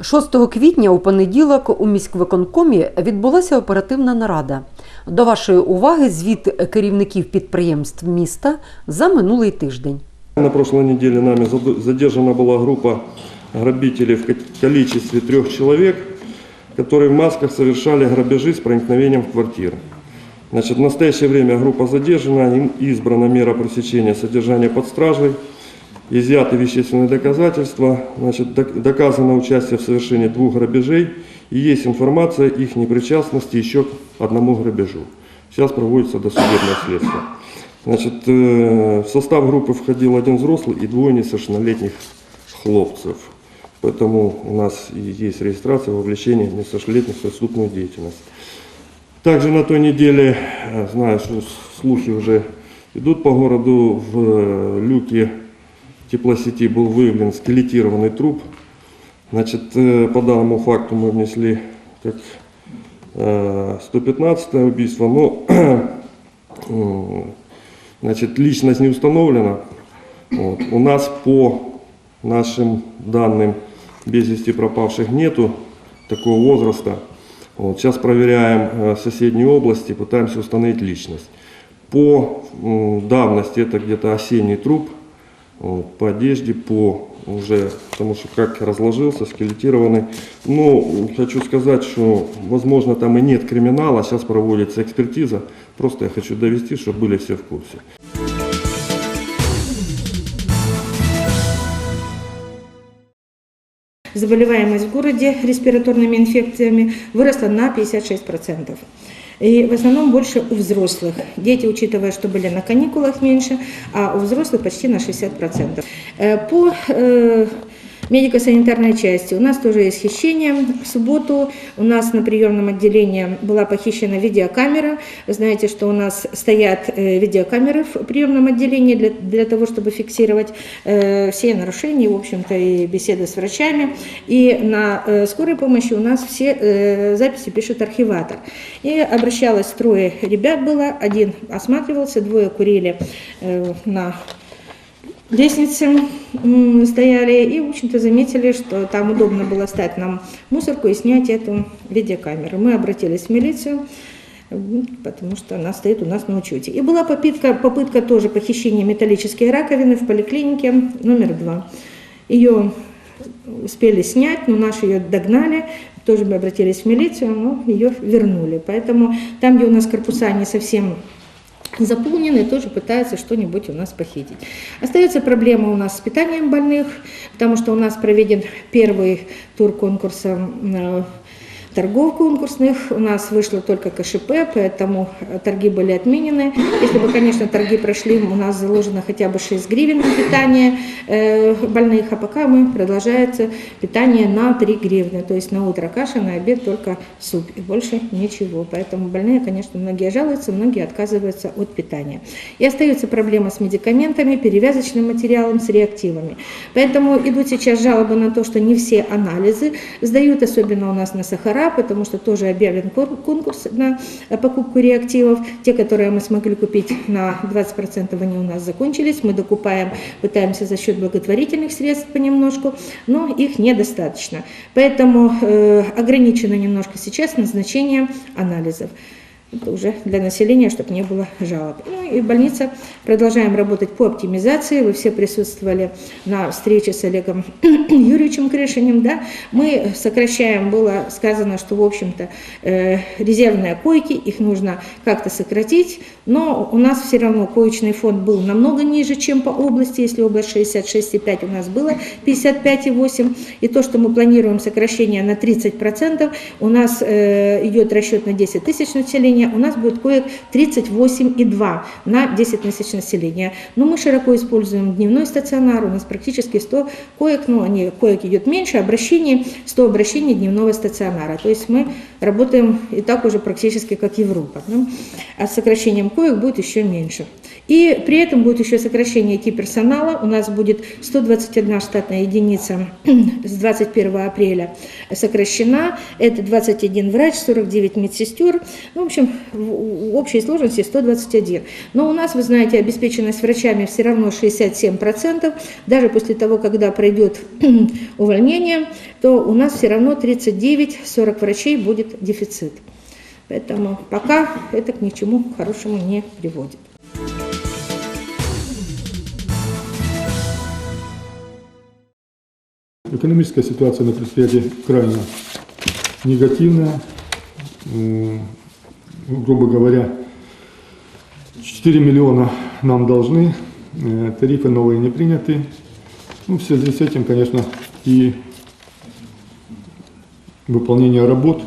6 квітня у понеділок у міськвиконкомі відбулася оперативна нарада. До вашої уваги звіт керівників підприємств міста за минулий тиждень. На прошлой неделе нами зад- задержана была группа грабителей в ко- количестве трех человек, которые в масках совершали грабежи с проникновением в квартиры. Значит, в настоящее время группа задержана, им избрана мера пресечения содержания под стражей, изъяты вещественные доказательства, значит, док- доказано участие в совершении двух грабежей и есть информация их непричастности еще к одному грабежу. Сейчас проводится досудебное следствие. Значит, э, в состав группы входил один взрослый и двое несовершеннолетних хлопцев. Поэтому у нас есть регистрация вовлечения несовершеннолетних в преступную деятельность. Также на той неделе, э, знаю, что слухи уже идут по городу, в э, люке теплосети был выявлен скелетированный труп. Значит, э, по данному факту мы внесли как э, 115 убийство, но значит, личность не установлена. Вот. У нас по нашим данным без вести пропавших нету такого возраста. Вот. Сейчас проверяем э, соседние области, пытаемся установить личность. По давности это где-то осенний труп, вот, по одежде, по уже, потому что как разложился, скелетированный. Но хочу сказать, что возможно там и нет криминала, сейчас проводится экспертиза. Просто я хочу довести, чтобы были все в курсе. Заболеваемость в городе респираторными инфекциями выросла на 56%. И в основном больше у взрослых. Дети, учитывая, что были на каникулах меньше, а у взрослых почти на 60%. Э, По э, медико-санитарной части у нас тоже есть хищение. В субботу у нас на приемном отделении была похищена видеокамера. Вы знаете, что у нас стоят э, видеокамеры в приемном отделении для, для того, чтобы фиксировать э, все нарушения, в общем-то, и беседы с врачами. И на э, скорой помощи у нас все э, записи пишет архиватор. И обращалось трое ребят было, один осматривался, двое курили э, на лестнице м, стояли и, в общем-то, заметили, что там удобно было стать нам мусорку и снять эту видеокамеру. Мы обратились в милицию, потому что она стоит у нас на учете. И была попытка, попытка тоже похищения металлической раковины в поликлинике номер два. Ее успели снять, но наши ее догнали, тоже мы обратились в милицию, но ее вернули. Поэтому там, где у нас корпуса не совсем заполнены, тоже пытаются что-нибудь у нас похитить. Остается проблема у нас с питанием больных, потому что у нас проведен первый тур конкурса э, торгов конкурсных. У нас вышло только КШП, поэтому торги были отменены. Если бы, конечно, торги прошли, у нас заложено хотя бы 6 гривен на питание э, больных, а пока мы продолжается питание на 3 гривны. То есть на утро каша, на обед только суп и больше ничего. Поэтому больные, конечно, многие жалуются, многие отказываются от питания. И остается проблема с медикаментами, перевязочным материалом, с реактивами. Поэтому идут сейчас жалобы на то, что не все анализы сдают, особенно у нас на сахара, потому что тоже объявлен кон- конкурс на э, покупку реактивов. Те, которые мы смогли купить на 20%, они у нас закончились. Мы докупаем, пытаемся за счет благотворительных средств понемножку, но их недостаточно. Поэтому э, ограничено немножко сейчас назначение анализов. Это уже для населения, чтобы не было жалоб. Ну и больница. Продолжаем работать по оптимизации. Вы все присутствовали на встрече с Олегом Юрьевичем Крышинем. Да? Мы сокращаем, было сказано, что, в общем-то, э, резервные койки, их нужно как-то сократить, но у нас все равно коечный фонд был намного ниже, чем по области. Если область 66,5, у нас было 55,8. И то, что мы планируем сокращение на 30%, у нас э, идет расчет на 10 тысяч населения, у нас будет коек 38,2 на 10 тысяч населения. Но мы широко используем дневной стационар, у нас практически 100 коек, ну, они, коек идет меньше, обращений, 100 обращений дневного стационара. То есть мы работаем и так уже практически как Европа. да. А с сокращением коек будет еще меньше. И при этом будет еще сокращение IT-персонала. У нас будет 121 штатная единица с 21 апреля сокращена. Это 21 врач, 49 медсестер. Ну, в общем, в в общей сложности 121. Но у нас, вы знаете, обеспеченность врачами все равно 67%. Даже после того, когда пройдет увольнение, то у нас все равно 39-40 врачей будет дефицит. Поэтому пока это к ничему хорошему не приводит. Экономическая ситуация на предприятии крайне негативная. Грубо говоря, 4 миллиона нам должны, э, тарифы новые не приняты. Ну, в связи с этим, конечно, и выполнение работ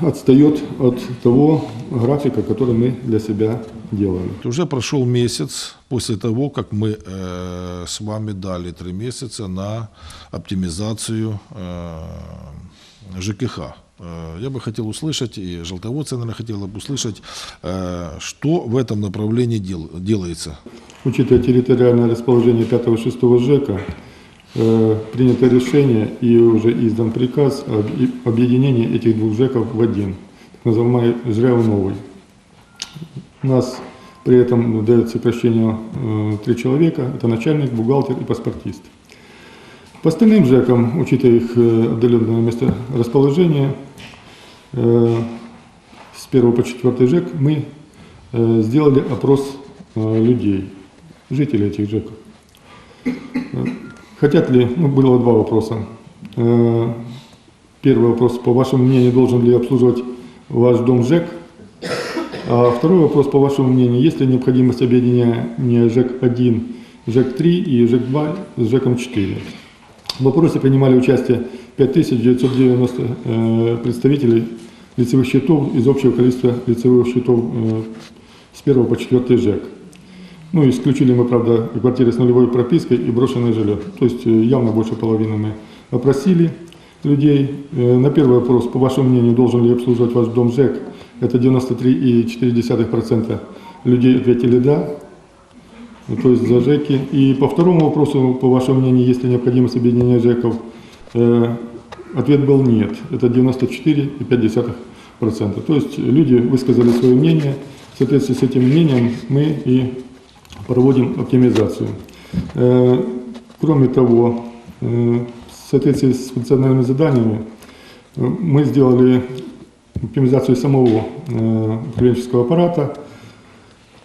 отстает от того графика, который мы для себя делали. Уже прошел месяц после того, как мы э, с вами дали три месяца на оптимизацию э, ЖКХ. Э, Я бы хотел услышать, и желтоводцы, наверное, хотела бы услышать, э, что в этом направлении дел- делается. Учитывая территориальное расположение 5-6 ЖЭКа, э, принято решение и уже издан приказ об объединении этих двух ЖЭКов в один, так называемый ЖРЭВ новый. У нас при этом дает сокращение три человека, это начальник, бухгалтер и паспортист. По остальным ЖЭКам, учитывая их э, отдаленное место расположения, э, с 1 по 4 ЖЭК мы э, сделали опрос людей, жителей этих ЖЭКов. Хотят ли, ну, было два вопроса. Первый вопрос, по вашему мнению, должен ли обслуживать ваш дом ЖЭК? А второй вопрос, по вашему мнению, есть ли необходимость объединения ЖЭК-1, ЖЭК-3 и ЖЭК-2 с ЖЭКом-4? В вопросе принимали участие 5990 э, представителей лицевых счетов из общего количества лицевых счетов э, с 1 по 4 ЖЭК. Ну, исключили мы, правда, квартиры с нулевой пропиской и брошенное жилье. То есть э, явно больше половины мы опросили людей. На первый вопрос, по вашему мнению, должен ли обслуживать ваш дом ЖЭК? Это 93,4% людей ответили «да». Ну, то есть за ЖЭКи. И по второму вопросу, по вашему мнению, есть ли необходимость объединения ЖЭКов, э, ответ был нет. Это 94,5%. То есть люди высказали свое мнение. В соответствии с этим мнением мы и проводим оптимизацию. Э, Кроме того, э, в соответствии с функциональными заданиями э, мы сделали оптимизацию самого э, управленческого аппарата.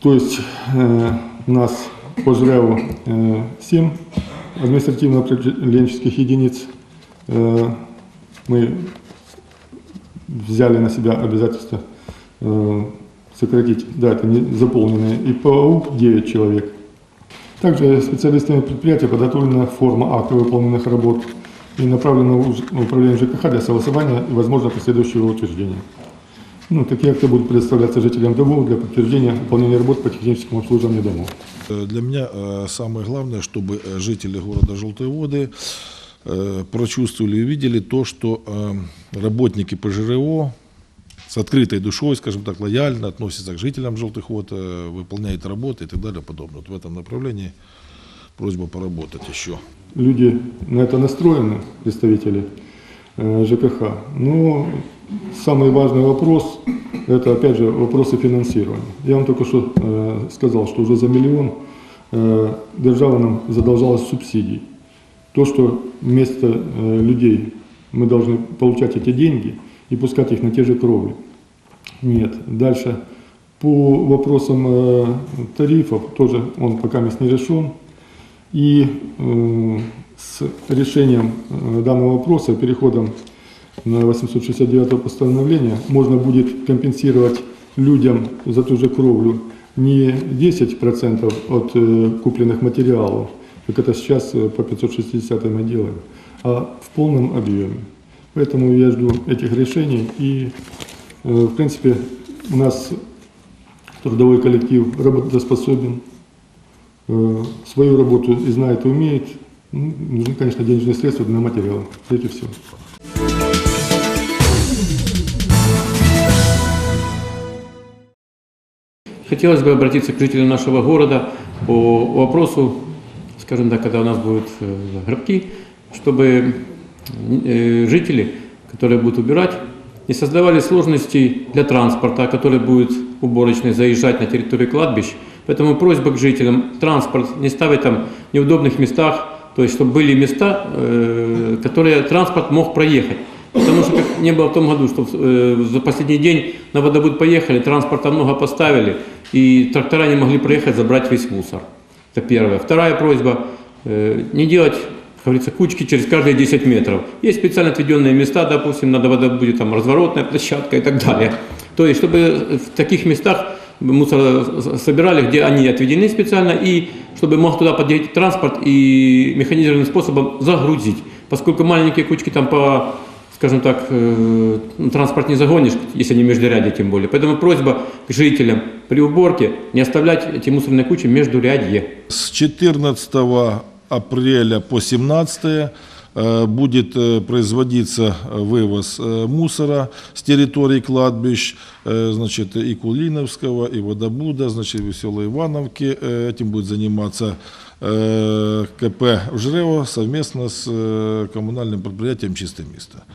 То есть э, у нас по ЖРЭВу э, 7 административно-управленческих единиц. Э, мы взяли на себя обязательство э, сократить, да, это не заполненные, и по АУП 9 человек. Также специалистами предприятия подготовлена форма акта выполненных работ и направлена в управление ЖКХ для согласования и, возможно, последующего утверждения. Ну, такие акты будут предоставляться жителям домов для подтверждения выполнения работ по техническому обслуживанию домов. Э, Для меня э, самое главное, чтобы э, жители города Желтые Воды прочувствовали и увидели то, что работники ПЖРО с открытой душой, скажем так, лояльно относятся к жителям Желтых Вод, выполняют работы и так далее подобное. Вот в этом направлении просьба поработать еще. Люди на это настроены, представители ЖКХ. Но самый важный вопрос – это, опять же, вопросы финансирования. Я вам только что э, сказал, что уже за миллион э, держава нам задолжалась субсидий. То, что вместо э, людей мы должны получать эти деньги и пускать их на те же кровли. Нет. Дальше. По вопросам э, тарифов, тоже он пока не решен. И э, с решением э, данного вопроса, переходом на 869 постановление, можно будет компенсировать людям за ту же кровлю не 10% от э, купленных материалов, как это сейчас э, по 560 мы делаем, а в полном объеме. Поэтому я жду этих решений и, в принципе, у нас трудовой коллектив работоспособен, свою работу и знает, и умеет. Ну, нужны, конечно, денежные средства для материала, прежде всего. Хотелось бы обратиться к жителям нашего города по вопросу, скажем так, когда у нас будут э, гробки, чтобы э, жители, которые будут убирать не создавали сложностей для транспорта, который будет уборочный заезжать на территорию кладбищ. Поэтому просьба к жителям, транспорт не ставить там в неудобных местах, то есть чтобы были места, э, которые транспорт мог проехать. Потому что как не было в том году, что э, за последний день на водобуд поехали, транспорта много поставили, и трактора не могли проехать, забрать весь мусор. Это первое. Вторая просьба, э, не делать, как говорится, кучки через каждые 10 метров. Есть специально отведенные места, допустим, надо водобуде, там разворотная площадка и так далее. То есть, чтобы в таких местах мусор собирали, где они отведены специально, и чтобы мог туда подъехать транспорт и механизированным способом загрузить. Поскольку маленькие кучки там по, скажем так, э, ну, транспорт не загонишь, если они междурядье тем более. Поэтому просьба к жителям при уборке не оставлять эти мусорные кучи междурядье. С 14 апреля по 17 э, будет э, производиться э, вывоз э, мусора с территории кладбищ, э, значит, и Кулиновского, и Водобуда, значит, Веселой Ивановки. Э, Этим будет заниматься э, КП «Жрево» совместно с э, коммунальным предприятием «Чистое место».